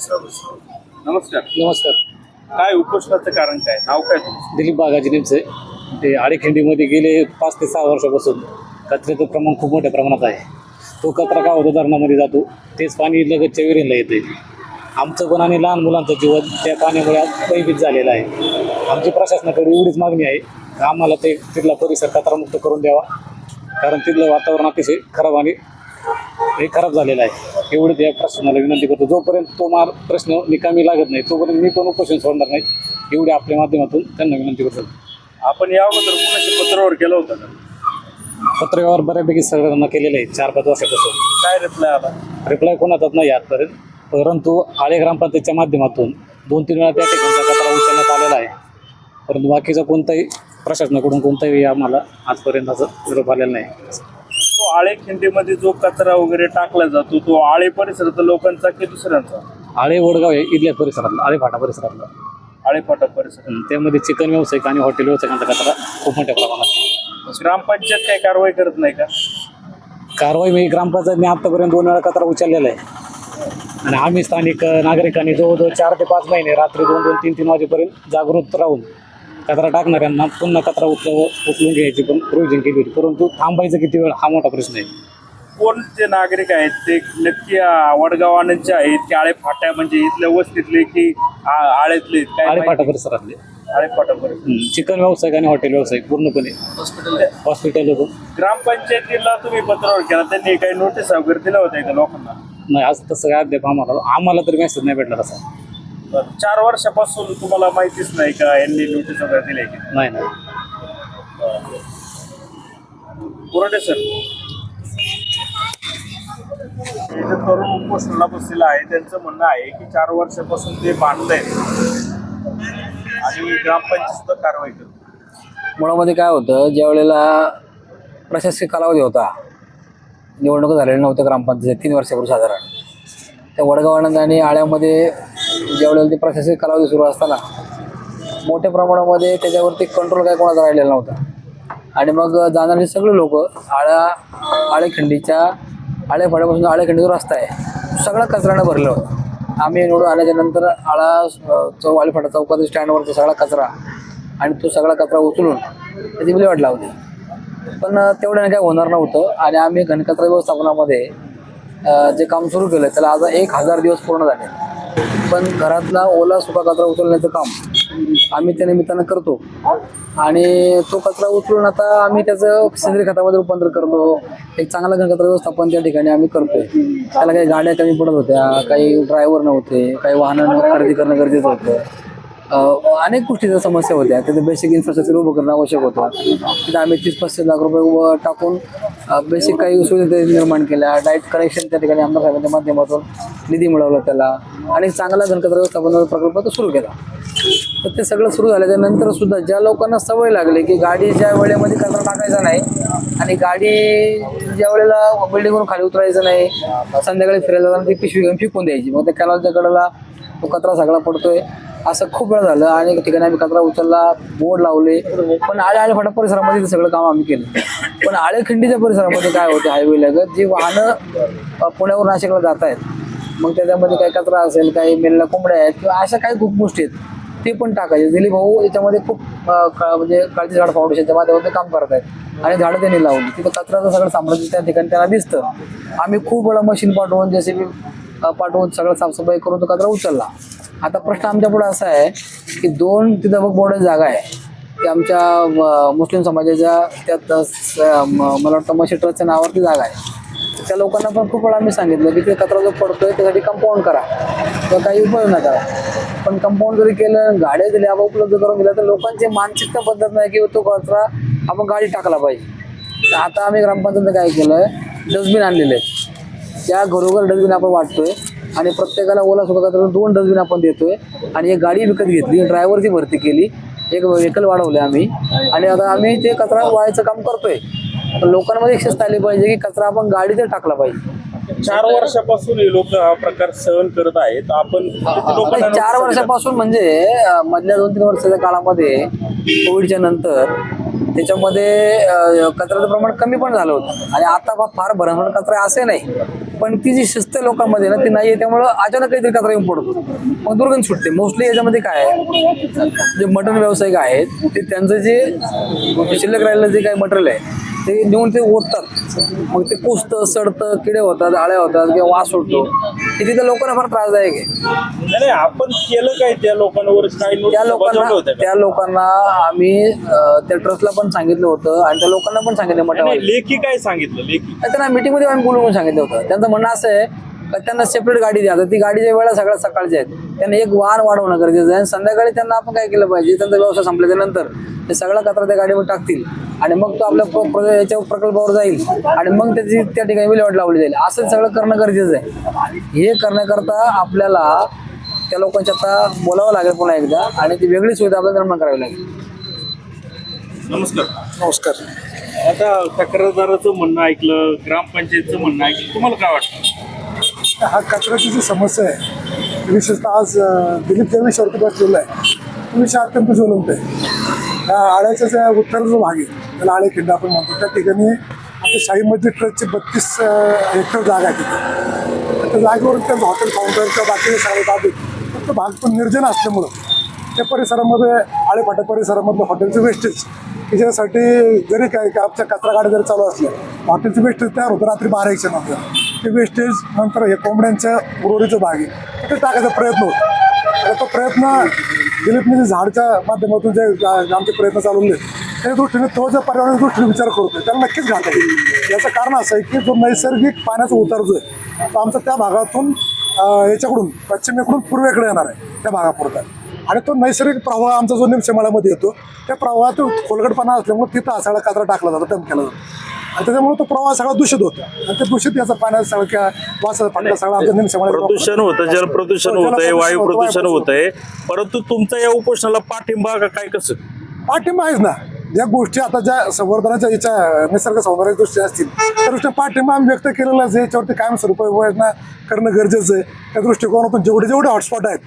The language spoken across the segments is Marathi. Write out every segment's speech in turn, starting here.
नमस्कार. नमस्कार. काय उपोषणाचं कारण काय? नाव काय तुमचं? दिलीप बागाजी निमचे ते आडेखिंडीमध्ये गेले पाच ते सहा वर्षापासून. कचऱ्याचं प्रमाण खूप मोठ्या प्रमाणात आहे. तो कचरा का होतो धरणामध्ये जातो. तेच पाणी लगतच्या विहिरीला येते आमचं पण आणि लहान मुलांचं जीवन त्या पाण्यामुळे आज भयभीत झालेलं आहे. आमची प्रशासनाकडे एवढीच मागणी आहे. आम्हाला ते तिथला परिसर कचरामुक्त करून द्यावा. कारण तिथलं वातावरण अतिशय खराब आणि हे खराब झालेलं आहे. एवढं त्या प्रशासनाला विनंती करतो. जोपर्यंत तो मार प्रश्न निकामी लागत नाही तोपर्यंत मी पण उपोषण सोडणार नाही. एवढी आपल्या माध्यमातून त्यांना विनंती करतो. आपण या अगोदर कुणाच्या पत्रावर केलं होतं का? पत्रव्यवहार बऱ्यापैकी सगळ्यांना केलेलं आहे. चार पाच वर्षापासून. काय रिप्लाय आला? रिप्लाय कोणाचाच नाही आजपर्यंत परंतु आळे ग्रामपंचायतच्या माध्यमातून दोन तीन वेळा त्या ठिकाणचा कचरा उचलण्यात आलेला आहे. परंतु बाकीचा कोणताही प्रशासनाकडून कोणताही आम्हाला आजपर्यंत असं निरोप आलेला नाही. आळे खिंडीमध्ये जो कचरा वगैरे टाकला जातो तो आळे परिसराचा लोकांचा की दुसऱ्यांचा? आळे वडगाव आहे इथल्या परिसरातला आळे फाटा परिसरातला. आळे फाटा परिसर हं, त्यामध्ये चिकन व्यावसायिक आणि हॉटेल व्यावसायिकांचा कचरा खूप मोठ्या प्रमाणात. ग्रामपंचायत काही कारवाई करत नाही का? कारवाई मी ग्रामपंचायतने आतापर्यंत दोन वेळा कचरा उचललेला आहे. आणि आम्ही स्थानिक अ, नागरिकांनी जवळजवळ चार ते पाच महिने रात्री दोन दोन तीन तीन वाजेपर्यंत जागृत राहून कचरा टाकणाऱ्यांना पुन्हा कचरा उचल उचलून घ्यायची पण प्रोव्हिजन केली होती. परंतु थांबायचं किती वेळ हा मोठा प्रश्न आहे. कोण जे नागरिक आहेत ते नक्की आ, वडगाव आनंदचे आहेत की आळे फाट्या म्हणजे इथल्या वस्तीतले की आ- आळेतले आहेत? काय आळे फाटा माहिती? परिसरातले. आळे फाटा परिसर. हं, चिकन व्यावसायिक आणि हॉटेल व्यावसायिक पूर्णपणे. हॉस्पिटल लोक ग्रामपंचायतीला तुम्ही पत्रावर केला त्यांनी काही नोटीस वगैरे दिल्या होत्या का लोकांना? नाही आज तसं काय अद्याप आम्हाला आम्हाला तरी मेसेज नाही भेटला तसा. बरं. चार वर्षापासून तुम्हाला माहितीच नाही का यांनी नोटीस वगैरे दिली नाही नाही. कोरडे सर. इथे तरुण उपोषणाला बसलेला आहे. त्यांचं म्हणणं आहे की चार वर्षापासून ते बांधतायत. आणि ग्रामपंचायत सुद्धा कारवाई करते मुळामध्ये काय होतं ज्या वेळेला प्रशासकीय कालावधी होता निवडणुका झालेल्या नव्हत्या ग्रामपंचायत तीन वर्षापूर्वी साधारण. त्या वडगाव आनंद आणि आळ्यामध्ये जेवढे ते प्रशासकीय कालावधी सुरू असताना मोठ्या प्रमाणामध्ये त्याच्यावरती कंट्रोल काय कोणाचा राहिलेला नव्हता. आणि मग जाणारे सगळे लोक आळा आळेखंडीच्या आळेफाड्यापासून आळेखंडी रस्ता आहे सगळा कचऱ्यानं भरलं होतं. आम्ही निवडून आल्याच्यानंतर आळा चौ आळेफाडा चौकात स्टँडवरचा सगळा कचरा आणि तो सगळा कचरा उचलून त्याची विल्हेवाट लावली. पण तेवढ्यानं तेवढ्याने काय होणार नव्हतं आणि आम्ही घनकचरा व्यवस्थापनामध्ये जे काम सुरू केलं त्याला आज एक हजार दिवस पूर्ण झाले. पण घरातला ओला सुका कचरा उचलण्याचं काम आम्ही त्या निमित्तानं करतो. आणि तो कचरा उचलून आता आम्ही त्याचं सेंद्रिय खतामध्ये रूपांतर करतो. एक चांगला घनकचरा व्यवस्थापन त्या ठिकाणी आम्ही करतोय. त्याला काही गाड्या कमी पडत होत्या काही ड्रायव्हर नव्हते काही वाहनं खरेदी करणं गरजेचं होतं. अनेक गोष्टीच्या समस्या होत्या. तिथे बेसिक इन्फ्रास्ट्रक्चर उभं करणं आवश्यक होतं. तिथे आम्ही तीस पस्तीस लाख रुपये उभं टाकून बेसिक काही सुविधा निर्माण केल्या. डायट कनेक्शन त्या ठिकाणी आमदार साहेबांच्या माध्यमातून निधी मिळवला त्याला. आणि चांगला घनकचरा व्यवस्थापन प्रकल्प तो सुरू केला. तर ते सगळं सुरू झाल्याच्या त्यानंतर सुद्धा ज्या लोकांना सवय लागली की गाडी ज्या वेळेमध्ये कचरा टाकायचा नाही आणि गाडी ज्या वेळेला बिल्डिंगवरून खाली उतरायचं नाही संध्याकाळी फिरायला जाणार ती पिशवी घेऊन फेकून द्यायची. मग त्या कॅनॉलच्या कडेला तो कचरा सगळा पडतोय. असं खूप वेळा झालं आणि ठिकाणी आम्ही कचरा उचलला बोर्ड लावले. पण आळे आळे फाटा परिसरामध्ये सगळं काम आम्ही केलं. पण आळेखंडीच्या परिसरामध्ये काय होते हायवे लगत जी वाहनं पुण्यावर पुण्यावरून नाशिकला जात आहेत. मग त्याच्यामध्ये काही कचरा असेल काही मेलेल्या कोंबड्या आहेत किंवा अशा काही खूप गोष्टी आहेत ते पण टाकायचे. दिलीप भाऊ याच्यामध्ये खूप म्हणजे काळजी झाड फाउंडेशनच्या माध्यमातून काम करत आहेत. आणि झाडं त्यांनी लावली. तिथं कचऱ्याचं सगळं साम्राज्य त्या ठिकाणी त्यांना दिसतं. आम्ही खूप वेळा मशीन पाठवून जसे की पाठवून सगळं साफसफाई करून तो कचरा उचलला. आता प्रश्न आमच्या पुढे असा आहे की दोन तिथं बघ बोर्ड जागा आहे. की आमच्या मुस्लिम समाजाच्या त्यात म- मला वाटतं मशी ट्रस्टच्या नावावरती जागा आहे. त्या लोकांना पण खूप वेळा आम्ही सांगितलं की ते कचरा जो पडतोय त्यासाठी कंपाऊंड करा. किंवा काही उपाययोजना करा. पण कंपाऊंड जरी केलं गाड्या जरी आपण उपलब्ध करून दिल्या तर लोकांची मानसिकता पद्धत नाही की तो कचरा आपण गाडी टाकला पाहिजे. आता आम्ही ग्रामपंचायतीने काय केलं डस्टबिन आणलेले आहेत. त्या घरोघर डस्टबिन आपण वाटतोय आणि प्रत्येकाला ओला सुका दोन डस्टबिन आपण देतोय आणि एक गाडी विकत घेतली ड्रायव्हरची भरती केली एक व्हेकल वाढवले आम्ही. आणि आता आम्ही ते कचरा वाहायचं काम करतोय. लोकांमध्ये एक शिस्त आली पाहिजे की कचरा आपण गाडीत टाकला पाहिजे. चार वर्षापासून हे लोक हा प्रकार सहन करत आहेत. आपण चार वर्षापासून म्हणजे मधल्या दोन तीन वर्षाच्या काळामध्ये कोविडच्या नंतर त्याच्यामध्ये कचऱ्याचं प्रमाण कमी पण झालं होतं. आणि आता बा फार भरमसाठ कचरा असे नाही. पण ती जी शिस्त लोकांमध्ये ना ती नाही आहे त्यामुळं अचानक काहीतरी कचरा येऊन पडतो. मग दुर्गंध सुटते. मोस्टली याच्यामध्ये काय आहे जे मटण व्यावसायिक आहेत ते त्यांचं जे शिल्लक राहिलेलं जे काही मटेरियल आहे ते नेऊन ते ओततात. मग ते कुसतं सडतं किडे होतात आळ्या होतात किंवा वास सुटतो हे तिथं लोकांना फार त्रासदायक आहे. नाही नाही, आपण केलं काय त्या लोकांवर? काय त्या लोकांना? त्या लोकांना आम्ही अं, त्या ट्रस्टला पण सांगितलं होतं आणि त्या लोकांना पण सांगितलं नाही, लेखी काय सांगितलं? लेखी. त्यांना मीटिंगमध्ये आम्ही बोलून सांगितलं होतं. त्यांचं म्हणणं असं आहे त्यांना सेपरेट गाडी द्या. तर ती गाडीच्या वेळा सगळ्या सकाळच्या आहेत त्यांना एक वाहन वाढवणं गरजेचं आहे. आणि संध्याकाळी त्यांना आपण काय केलं पाहिजे त्यांचा व्यवसाय संपल्याच्या नंतर ते सगळा कचरा त्या गाडीवर टाकतील. आणि मग तो आपल्या याच्या प्रकल्पावर जाईल. आणि मग त्याची त्या ठिकाणी विल्हेवाट लावली जाईल. असं सगळं करणं गरजेचं आहे. हे करण्याकरता आपल्याला त्या लोकांच्या आता बोलावं लागेल पुन्हा एकदा. आणि ती वेगळी सुविधा आपल्याला निर्माण करावी लागेल. नमस्कार. नमस्कार. आता तक्रारदाराचं म्हणणं ऐकलं ग्रामपंचायतचं म्हणणं ऐकलं. तुम्हाला काय वाटतं? हा कचऱ्याची जी समस्या आहे विशेषतः आज दिलीप ज्या विषयावरती बसलेला आहे विषय अत्यंत ज्वलंत आहे. त्या आळ्याच्या ज्या उत्तर जो भाग आहे त्याला आळे खिंड आपण म्हणतो. त्या ठिकाणी आमच्या शाही मस्जिद ट्रस्टचे बत्तीस हेक्टर जागा आहे तिथे. त्या जागेवर त्यांचं हॉटेल काउंटर किंवा बाकीचे सगळे बाबी फक्त भाग पण निर्जन असल्यामुळं त्या परिसरामध्ये आळेपाटा परिसरामधलं हॉटेलचे वेस्टेज की ज्यासाठी जरी काय आमच्या कचरा गाड्या जरी चालू असल्या हॉटेलचे वेस्टेज तयार होतं. रात्री बारा एकशे नंतर ते वेस्टेज नंतर हे कोंबड्यांच्या उरोरीचा भाग आहे. ते टाकायचा प्रयत्न होतो. आता तो प्रयत्न दिलीपने जे झाडच्या माध्यमातून जे आमचे प्रयत्न चालवले त्या दृष्टीने तो ज्या पर्यावरणाच्या दृष्टीने विचार करतोय त्याला नक्कीच घात आहे याचं कारण असं आहे की जो नैसर्गिक पाण्याचा उतार जो आहे तो आमचा त्या भागातून याच्याकडून पश्चिमेकडून पूर्वेकडे येणार आहे त्या भागापुरता. आणि तो नैसर्गिक प्रवाह आमचा जो निमशेमाळ्यामध्ये येतो त्या प्रवाहात खोलगटपणा असल्यामुळे तिथं असायला कचरा टाकला जातो टम केला जातो. आणि त्याच्यामुळे तो प्रवाह सगळा दूषित होतो. आणि ते दूषित याचा पाण्याचा सगळा वासाचा फाटका सगळा आमच्या निमशेमाळ्यात प्रदूषण होतं जल प्रदूषण होत आहे वायू प्रदूषण होत आहे परंतु तुमचा या उपोषणाला पाठिंबा का काय कसं? पाठिंबा आहेच ना. ज्या गोष्टी आता ज्या संवर्धनाच्या याच्या निसर्ग सौंदर्याच्या दृष्टी असतील त्या दृष्टीने पाठिंबा आम्ही व्यक्त केलेला आहे. याच्यावरती कायम स्वरूपी उपाययोजना करणं गरजेचं आहे. त्या दृष्टिकोनातून जेवढे जेवढे हॉटस्पॉट आहेत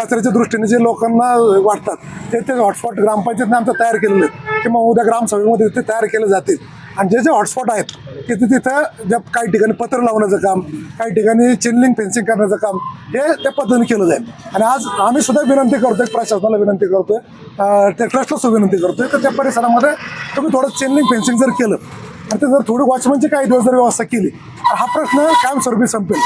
कचऱ्याच्या दृष्टीने जे लोकांना वाटतात ते ते हॉटस्पॉट ग्रामपंचायतने आमचं तयार केलेले आहेत किंवा उद्या ग्रामसभेमध्ये ते तयार केले जातील. आणि जे जे हॉटस्पॉट आहेत तिथे तिथं ज्या काही ठिकाणी पत्र लावण्याचं काम काही ठिकाणी चिनलिंग फेन्सिंग करण्याचं काम हे त्या पद्धतीने केलं जाईल. आणि आज आम्ही सुद्धा विनंती करतोय प्रशासनाला विनंती करतोय त्या ट्रस्टला सुद्धा विनंती करतोय तर त्या परिसरामध्ये तुम्ही थोडं चेनलिंग फेन्सिंग जर केलं आणि ते जर थोडी वॉचमनची काही दिवस जर व्यवस्था केली तर हा प्रश्न कायमस्वरूपी संपेल.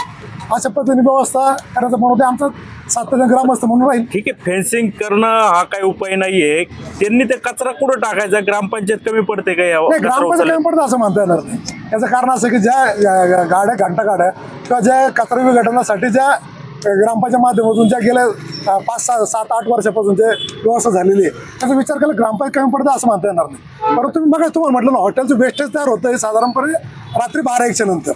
अशा पद्धतीने व्यवस्था करायचं म्हणून आमचं सातत्याने ग्रामस्थ म्हणून राहील. ठीक आहे फेन्सिंग करणं हा काही उपाय नाहीये. त्यांनी ते कचरा कुठं टाकायचा? ग्रामपंचायत कमी पडते का या नाही कचरा ग्रामपंचायत? कमी पडतं असं म्हणता येणार नाही. याचं कारण असं की ज्या गाड्या घंटा गाड्या किंवा ज्या कचरा विघटनासाठी ज्या अ, ग्रामपंचायत माध्यमातून ज्या गेल्या अ, पाच सहा सात आठ वर्षापासून जे व्यवस्था झालेली आहे त्याचा विचार केला ग्रामपंचायत कमी पडतं असं म्हणता येणार नाही. परंतु तुम्ही बघा तुम्हाला म्हटलं ना हॉटेलचं वेस्टेज तयार होतं हे साधारणपणे रात्री बारा एकच्या नंतर.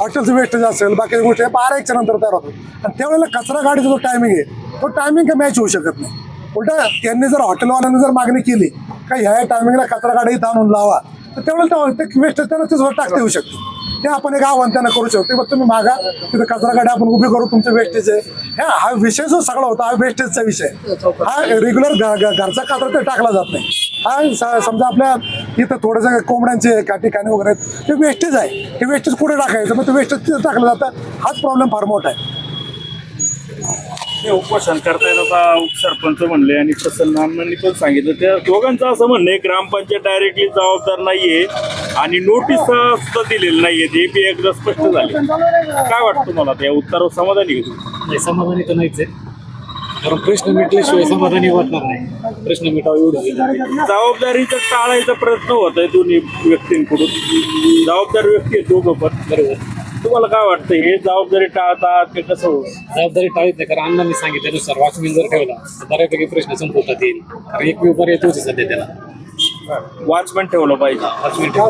हॉटेलचं वेस्टेज असेल बाकीच्या गोष्टी बारा एकच्या नंतर तयार होतात आणि त्यावेळेला कचरा गाडीचा जो टायमिंग आहे तो टायमिंग काय मॅच होऊ शकत नाही. उलटा त्यांनी जर हॉटेलवाल्यांनी जर मागणी केली का ह्या टायमिंगला कचरा गाडी आणून लावा तर त्यावेळेला ते- वेस्टेज त्यांना ते टाकता येऊ शकते. ते आपण एक आव्हान त्यांना करू शकतो बघ तुम्ही मागा तिथं कचरा गाडी आपण उभी करू तुमचं वेस्टेज आहे. हा विषय जो सगळा होता हा वेस्टेजचा विषय. हा रेग्युलर घरचा कचरा ते टाकला जात नाही. हा समजा आपल्या इथं थोडंसं कोंबड्यांचे एका ठिकाणी वगैरे आहेत, ते वेस्टेज आहे. हे वेस्टेज कुठे टाकायचं? मग ते वेस्टेज तिथं टाकलं जातं. हाच प्रॉब्लेम फार मोठा आहे. ते उपोषण करतायत आता उपसरपंच म्हणले आणि प्रसन्नांनी पण सांगितलं. त्या दोघांचं असं म्हणणं आहे ग्रामपंचायत डायरेक्टली जबाबदार नाहीये आणि नोटीस सुद्धा दिलेली नाहीये. ते बी एकदा स्पष्ट झाले. काय वाटतं तुम्हाला? त्या उत्तरावर समाधानी? नाही समाधानी तर नाहीच आहे. कारण प्रश्न मिटल्याशिवाय समाधानी वाटणार नाही. प्रश्न मिटावा एवढी जबाबदारीचा टाळायचा प्रयत्न होत आहे दोन्ही व्यक्तींकडून. जबाबदार व्यक्ती आहेत दोघं पण. बरोबर. तुम्हाला काय वाटतं हे जबाबदारी टाळतात ते कसं होतं जबाबदारी टाळीत नाही कारण अण्णांनी सांगितल्यानुसार वॉचमॅन जर ठेवला तर बऱ्यापैकी प्रश्न संपवतात येईल. कारण एक तोच आहे सध्या त्याला. वॉचमॅन ठेवलं पाहिजे. वॉचमॅन हा,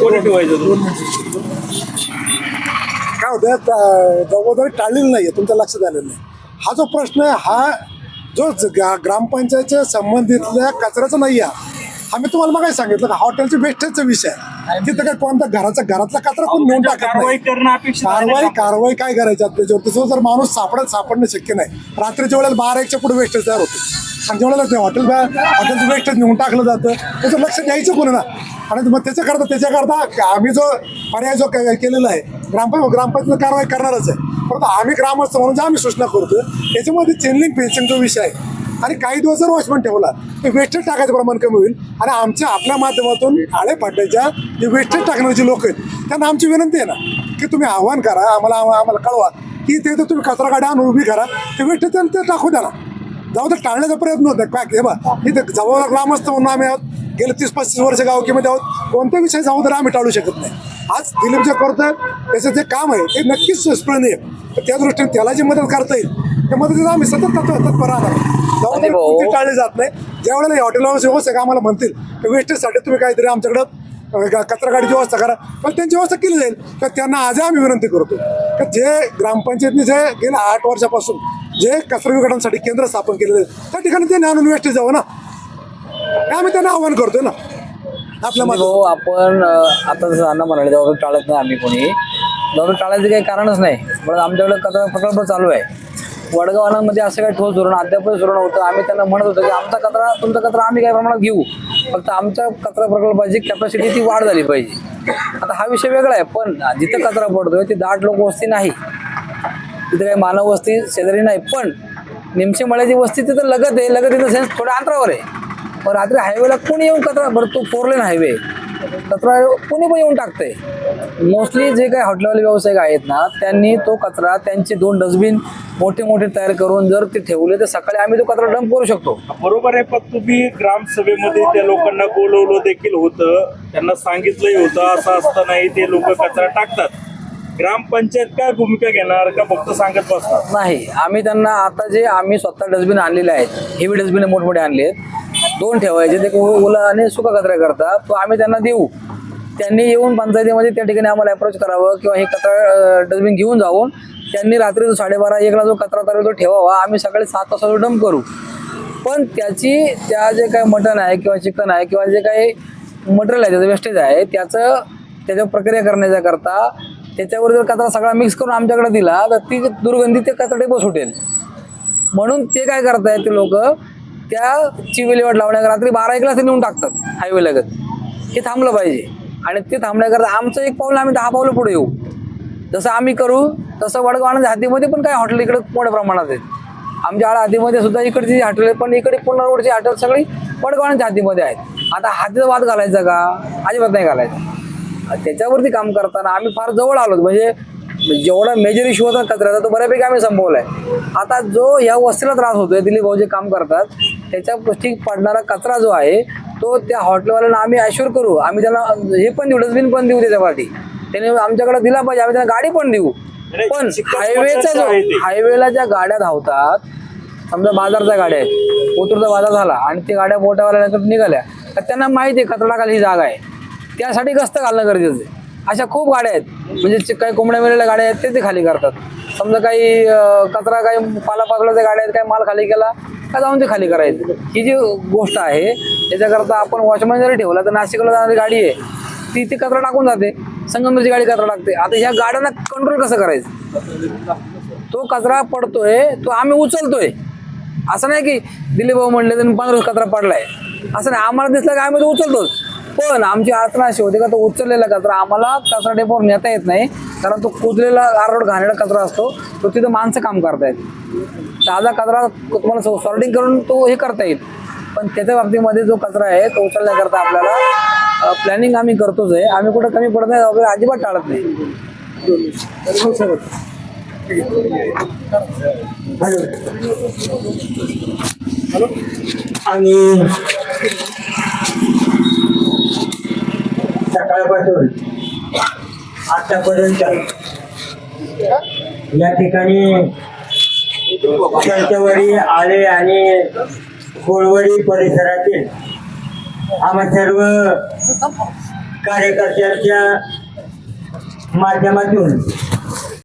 कोणी ठेवायचं. काय होतं जबाबदारी टाळलेली नाही तुमच्या लक्षात आलेलं नाही. हा जो प्रश्न आहे हा जो ग्रामपंचायतच्या संबंधितल्या कचऱ्याचा नाही आहे. हा मी तुम्हाला मग सांगितलं का हॉटेलचे वेस्टेजचा विषय आहे. तिथं काय कोणता घराचा घरातला कचरा कोण नेऊन टाकत कारवाई कारवाई काय करायची त्याच्यावर? तसं जर माणूस सापडत सापडणं शक्य नाही. रात्रीच्या वेळेला बारा एकच्या पुढे वेस्टेज तयार होतो. आणि ज्यावेळेला ते हॉटेल हॉटेलचं वेस्टेज नेऊन टाकलं जातं. त्याचं लक्ष द्यायचं कोणी ना. आणि मग त्याच्याकरता त्याच्याकरता आम्ही जो पर्याय जो केलेला आहे ग्रामपंचायत ग्रामपंचायत कारवाई करणारच आहे. परंतु आम्ही ग्रामस्थ म्हणून आम्ही सूचना करतो याच्यामध्ये चेनलिंग पेन्शनचा विषय आहे आणि काही दिवस जर वॉचमॅन ठेवला तर वेस्टेज टाकायचं प्रमाण कमी होईल. आणि आमच्या आपल्या माध्यमातून आळे फाट्याच्या जे वेस्टेज टाकण्याचे लोक आहेत त्यांना आमची विनंती आहे ना की तुम्ही आव्हान करा आम्हाला आम्हाला कळवा की ते तर तुम्ही कचरा गाडी आणून उभी करा ते वेस्टेज ते टाकू द्या ना. जाऊ तर टाळण्याचा प्रयत्न होत नाही. काय हे बा मी तर जवळ ग्रामस्थ म्हणून आम्ही आहोत. गेले तीस पस्तीस वर्ष गावकीमध्ये आहोत. कोणत्या विषय जाऊ तर आम्ही टाळू शकत नाही. आज दिलीप जे करतोय त्याचं जे काम आहे ते नक्कीच स्मरणीय तर त्या दृष्टीने त्याला जी मदत करता येईल त्या मदतीचा आम्ही सतत तत्पर राहणार. जाऊ तर भाऊ- कोणती टाळली जात नाही. ज्या वेळेला या हॉटेल व्यवस्था आम्हाला म्हणतील की वेस्टेजसाठी तुम्ही काहीतरी आमच्याकडं कचरा गाडीची व्यवस्था करा. पण त्यांची व्यवस्था केली जाईल. तर त्यांना आजही आम्ही विनंती करतो की जे ग्रामपंचायतने जे गेल्या आठ वर्षापासून जे कचरा विघटनासाठी केंद्र स्थापन केलेलं आहे त्या ठिकाणी त्यांनी आणून वेस्टेज जावं ना. आम्ही त्यांना आव्हान करतोय ना. आपल्या भाऊ हो, आपण अं, आता जसं अण्णा म्हणाले जबाबदारी टाळत नाही आम्ही कोणी. जबाबदारी टाळायचं काही कारणच नाही. पण आमच्याकडे कचरा प्रकल्प चालू आहे. वडगाव अनामध्ये असं काही ठोस धोरण अद्याप धोरण होतं. आम्ही त्यांना म्हणत होतो की आमचा कचरा तुमचा कचरा आम्ही काही प्रमाणात घेऊ. फक्त आमच्या कचरा प्रकल्पाची कॅपॅसिटी ती वाढ झाली पाहिजे. आता हा विषय वेगळा आहे पण जिथं कचरा पडतोय ती दाट लोकवस्ती नाही. तिथे काही मानव वस्ती शेजारी नाही. पण निमशे मळ्याची वस्ती तिथं लगत आहे लगत इन द सेन्स थोड्या अंतरावर आहे. रात्री हायवेला कोणी येऊन कचरा बरं तो फोर लेन हायवे कचरा कोणी पण येऊन टाकतंय मोस्टली जे काही हॉटेलवाले व्यावसायिक आहेत ना त्यांनी तो कचरा त्यांचे दोन डस्टबिन मोठे मोठे तयार करून जर ते ठेवले तर सकाळी आम्ही तो कचरा डंप करू शकतो. बरोबर आहे पण तुम्ही ग्रामसभेमध्ये त्या लोकांना बोलवलं देखील होतं. त्यांना सांगितलंही होतं असं असतं नाही ते लोक कचरा टाकतात. ग्रामपंचायत काय भूमिका घेणार का फक्त सांगत बसणार? नाही आम्ही त्यांना आता जे आम्ही स्वतः डस्टबिन आणलेले आहेत हेवी डस्टबिन मोठमोठे आणले आहेत दोन ठेवायचे ते ओला आणि सुका कचरा करतात. तो आम्ही त्यांना देऊ. त्यांनी येऊन पंचायतीमध्ये त्या ठिकाणी आम्हाला अप्रोच करावं किंवा हे कचरा डस्टबिन घेऊन जाऊन त्यांनी रात्री जो साडेबारा एकला जो कचरा तर तो ठेवावा. आम्ही सकाळी सात वाजता तो डंप करू. पण त्याची त्या जे काही मटण आहे किंवा चिकन आहे किंवा जे काही मटेरियल आहे त्याचं वेस्टेज आहे त्याचं त्याच्यावर प्रक्रिया करण्याच्या करता त्याच्यावर जर कचरा सगळा मिक्स करून आमच्याकडे दिला तर ती दुर्गंधी ते कचरा बस सुटेल. म्हणून ते काय करतायत ते लोक त्याची विल्हेवाट लावण्याकर रात्री बारा एकला ते नेऊन टाकतात हायवे लगत. हे थांबलं पाहिजे. आणि ते थांबण्याकरता आमचं एक पाऊल आम्ही दहा पावलं पुढे येऊ. जसं आम्ही करू तसं वडगावाच्या हातीमध्ये पण काय हॉटेल इकडे मोठ्या प्रमाणात आहेत. आमच्या आळा हातीमध्ये सुद्धा इकडची हॉटेल आहे पण इकडे पूर्ण रोडची हॉटेल सगळी वडगावाच्या हातीमध्ये आहेत. आता हातीचा वाद घालायचा का? अजिबात नाही घालायचा. त्याच्यावरती काम करताना आम्ही फार जवळ आलो म्हणजे जेवढा मेजर इश्यू होता कचऱ्याचा तो बऱ्यापैकी आम्ही संपवलाय. आता जो या वस्तीला त्रास होतोय दिलीप भाऊ जे काम करतात त्याच्या गोष्टी पडणारा कचरा जो आहे तो त्या हॉटेलवाल्यांना आम्ही ॲश्युअर करू. आम्ही त्यांना हे पण देऊ डस्टबिन पण देऊ त्याच्यासाठी. त्याने आमच्याकडे दिला पाहिजे आम्ही त्यांना गाडी पण देऊ. पण हायवेचा जो. हायवेला ज्या गाड्या धावतात समजा बाजारच्या गाड्या आहेत ओतूरचा बाजार झाला आणि ते गाड्या मोठ्यावाल्याकडे निघाल्या तर त्यांना माहिती आहे कचरा टाकायला ही जागा आहे. त्यासाठी गस्त घालणं गरजेचं आहे. अशा खूप गाड्या आहेत. म्हणजे जे काही कोंबड्या मिळालेल्या गाड्या आहेत ते ते खाली करतात. समजा काही कचरा काही पालापाचोळ्याच्या गाड्या आहेत काही माल खाली केला का जाऊन ते खाली करायचं? ही जी गोष्ट आहे त्याच्याकरता आपण वॉचमॅन जरी ठेवला तर नाशिकला जाणारी गाडी आहे ती ती कचरा टाकून जाते. संगमनेरची गाडी कचरा टाकते. आता ह्या गाड्यांना कंट्रोल कसं करायचं? तो कचरा पडतोय तो आम्ही उचलतोय. असं नाही की दिलीप भाऊ म्हणले तर पंधरा कचरा पडलाय. असं नाही. आम्हाला दिसलं की आम्ही तो उचलतोच. पण आमची अडचण अशी होती का तो उचललेला कचरा. आम्हाला कचरा डेपोवर नेता येत नाही कारण तो कुजलेला आरड घाणेला कचरा असतो. तो तिथं माणसं काम करतायत. ताजा कचरा तुम्हाला सॉर्टिंग करून तो हे करता येईल. पण त्याच्या बाबतीमध्ये जो कचरा आहे तो उचलण्याकरता आपल्याला प्लॅनिंग आम्ही करतोच आहे. आम्ही कुठं कमी पडत नाही वगैरे अजिबात टाळत नाही. सर. हॅलो. आणि सकाळपासून आतापर्यंत या ठिकाणी चंचवडी आळे आणि कोळवडी परिसरातील आम्हा सर्व कार्यकर्त्यांच्या माध्यमातून